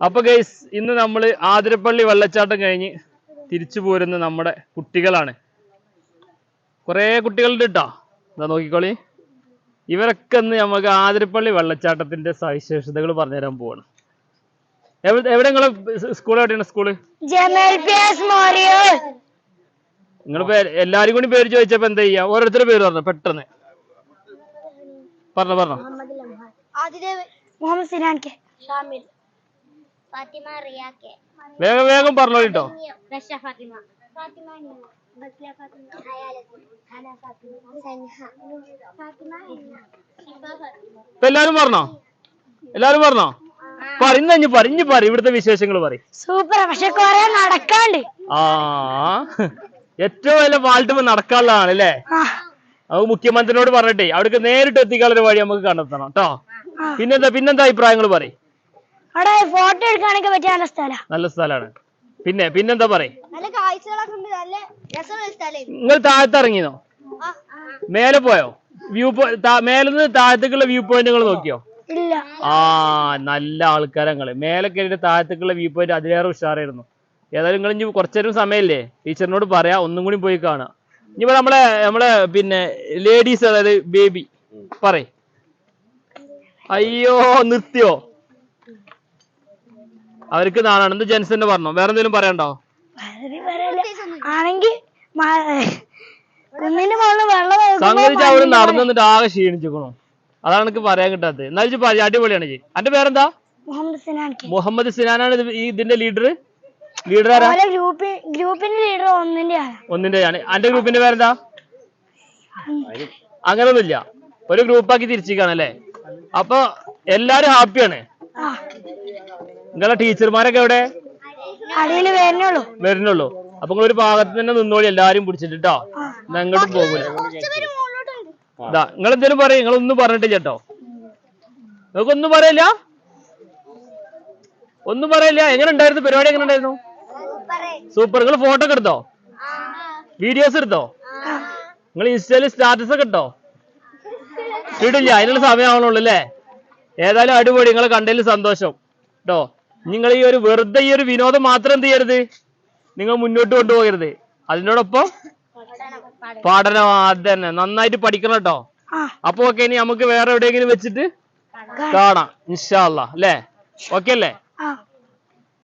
അപ്പൊ ഗൈസ് ഇന്ന് നമ്മൾ ആതിരപ്പള്ളി വെള്ളച്ചാട്ടം കഴിഞ്ഞ് തിരിച്ചു പോരുന്ന നമ്മുടെ കുട്ടികളാണ്. കുറേ കുട്ടികളുണ്ട് കേട്ടോ എന്താ നോക്കിക്കോളി. ഇവരൊക്കെ ഇന്ന് നമുക്ക് ആതിരപ്പള്ളി വെള്ളച്ചാട്ടത്തിന്റെ സവിശേഷതകൾ പറഞ്ഞുതരാൻ പോവാണ്. എവിടെ നിങ്ങളെ സ്കൂൾ എവിടെയാണ് സ്കൂൾ നിങ്ങൾ എല്ലാരും കൂടി പേര് ചോദിച്ചപ്പോ എന്താ ചെയ്യാ? ഓരോരുത്തരുടെ പേര് പറഞ്ഞു പെട്ടെന്ന്. പറഞ്ഞോ പറഞ്ഞോ. മുഹമ്മദ് സിനാൻ കെ ഷാമിൽ. ഫാത്തിമ റിയ കെ വേഗം വേഗം പറഞ്ഞോ കേട്ടോ റഷ ഫാത്തിമ. ഫാത്തിമ ബസ്ല ഫാത്തിമ. ഹന ഫാത്തിമ. സൻഹ. ഫാത്തിമ എല്ലാരും പറഞ്ഞോ? എല്ലാരും പറഞ്ഞോ? പറഞ്ഞ ഇഞ്ഞ് പറ ഇഞ്ഞ് പറ ഇവിടുത്തെ വിശേഷങ്ങൾ പറയും സൂപ്പർ പക്ഷെ കൊറേ നടക്കാണ്ട്. ആ ഏറ്റവും വലിയ വാൾട്ടുമ്പോ നടക്കാനുള്ളതാണ് അല്ലേ? അത് മുഖ്യമന്ത്രിനോട് മുഖ്യമന്ത്രിയോട് പറഞ്ഞിട്ടേ അവിടേക്ക് നേരിട്ട് എത്തിക്കാനുള്ള വഴി നമുക്ക് കണ്ടെത്തണം കേട്ടോ പിന്നെന്താ പിന്നെന്താ അഭിപ്രായങ്ങൾ പറയും അവിടെ ഫോട്ടോ എടുക്കാനൊക്കെ പറ്റിയ നല്ല സ്ഥലാ. നല്ല സ്ഥലമാണ് പിന്നെ പിന്നെന്താ പറയും? നല്ല കാഴ്ചകളൊക്കെ ഉണ്ട് നല്ല രസമുള്ള സ്ഥലം നിങ്ങൾ താഴത്ത് ഇറങ്ങിയോ മേലെ പോയോ? വ്യൂ മേലെന്ന് താഴത്തേക്കുള്ള വ്യൂ പോയിന്റ് നിങ്ങൾ നോക്കിയോ? ഇല്ല. ആ നല്ല ആൾക്കാരങ്ങൾ മേലെ കയറിയിട്ട് താഴത്തേക്കുള്ള വ്യൂ പോയിന്റ് അതിലേറെ ഉഷാറായിരുന്നു. ഏതായാലും നിങ്ങൾ ഇനി കുറച്ചേരം സമയല്ലേ ടീച്ചറിനോട് പറയാ ഒന്നും കൂടി പോയി കാണാം. ഇനി നമ്മളെ നമ്മളെ പിന്നെ ലേഡീസ് അതായത് ബേബി പറയ്. അയ്യോ നിർത്തിയോ? അവർക്ക് നാളാണ്. എന്ത് തന്നെ പറഞ്ഞോ. വേറെ എന്തെങ്കിലും പറയണ്ടോ. ആണെങ്കിൽ കുന്നിന്റെ മുകളിൽ വെള്ളം സംഗതിച്ച് മണ്ണിന്റെ നടന്നു വന്നിട്ട് ആകെ ക്ഷീണിച്ചിക്കണു അതാണ് എനിക്ക് പറയാൻ കിട്ടാത്തത്. എന്നാലും പറയാം അടിപൊളിയാണ് ജി. അന്റെ പേരെന്താ? മുഹമ്മദ് സിനാൻ മുഹമ്മദ് സിനാനാണ് ഈ ഇതിന്റെ ലീഡർ ലീഡർ ആരാ? ഗ്രൂപ്പിന്റെ ലീഡർ ഒന്നിന്റെ ആണ്. അന്റെ ഗ്രൂപ്പിന്റെ പേരെന്താ? അങ്ങനൊന്നുമില്ല. ഒരു ഗ്രൂപ്പാക്കി തിരിച്ചിരിക്കാണല്ലേ അപ്പൊ എല്ലാരും ഹാപ്പിയാണ് നിങ്ങളെ ടീച്ചർമാരൊക്കെ എവിടെ? അടിയിൽ വരുന്നുള്ളൂ. വരുന്നുള്ളൂ. അപ്പൊ നിങ്ങൾ ഒരു ഭാഗത്ത് തന്നെ നിന്നോളി എല്ലാരും പിടിച്ചിട്ട് കേട്ടോ എങ്ങോട്ടും പോകൂല. ഇതാ നിങ്ങൾ എന്തേലും പറയും നിങ്ങൾ ഒന്നും പറഞ്ഞിട്ടില്ല കേട്ടോ നിങ്ങൾക്ക് ഒന്നും പറയില്ല? ഒന്നും പറയില്ല. എങ്ങനെ ഉണ്ടായിരുന്നു? പരിപാടി എങ്ങനെ ഉണ്ടായിരുന്നു? സൂപ്പർ. നിങ്ങൾ ഫോട്ടോ ഒക്കെ എടുത്തോ? വീഡിയോസ് എടുത്തോ? നിങ്ങൾ ഇൻസ്റ്റയിൽ സ്റ്റാറ്റസ് ഒക്കെ ഇട്ടോ? ഇടില്ല. അതിനുള്ള സമയമാവണുള്ളൂ അല്ലേ? ഏതായാലും അടിപൊളി. നിങ്ങൾ കണ്ടതിൽ സന്തോഷം. കേട്ടോ നിങ്ങൾ ഈ ഒരു വെറുതെ ഈ ഒരു വിനോദം മാത്രം എന്ത് ചെയ്യരുത്? നിങ്ങൾ മുന്നോട്ട് കൊണ്ടുപോകരുത്. അതിനോടൊപ്പം പഠനം. അത് തന്നെ നന്നായിട്ട് പഠിക്കണം കേട്ടോ അപ്പൊ ഓക്കെ ഇനി നമുക്ക് വേറെ എവിടെയെങ്കിലും വെച്ചിട്ട് കാണാം. ഇൻഷാല്ല അല്ലേ? ഓക്കെ അല്ലേ? ആ.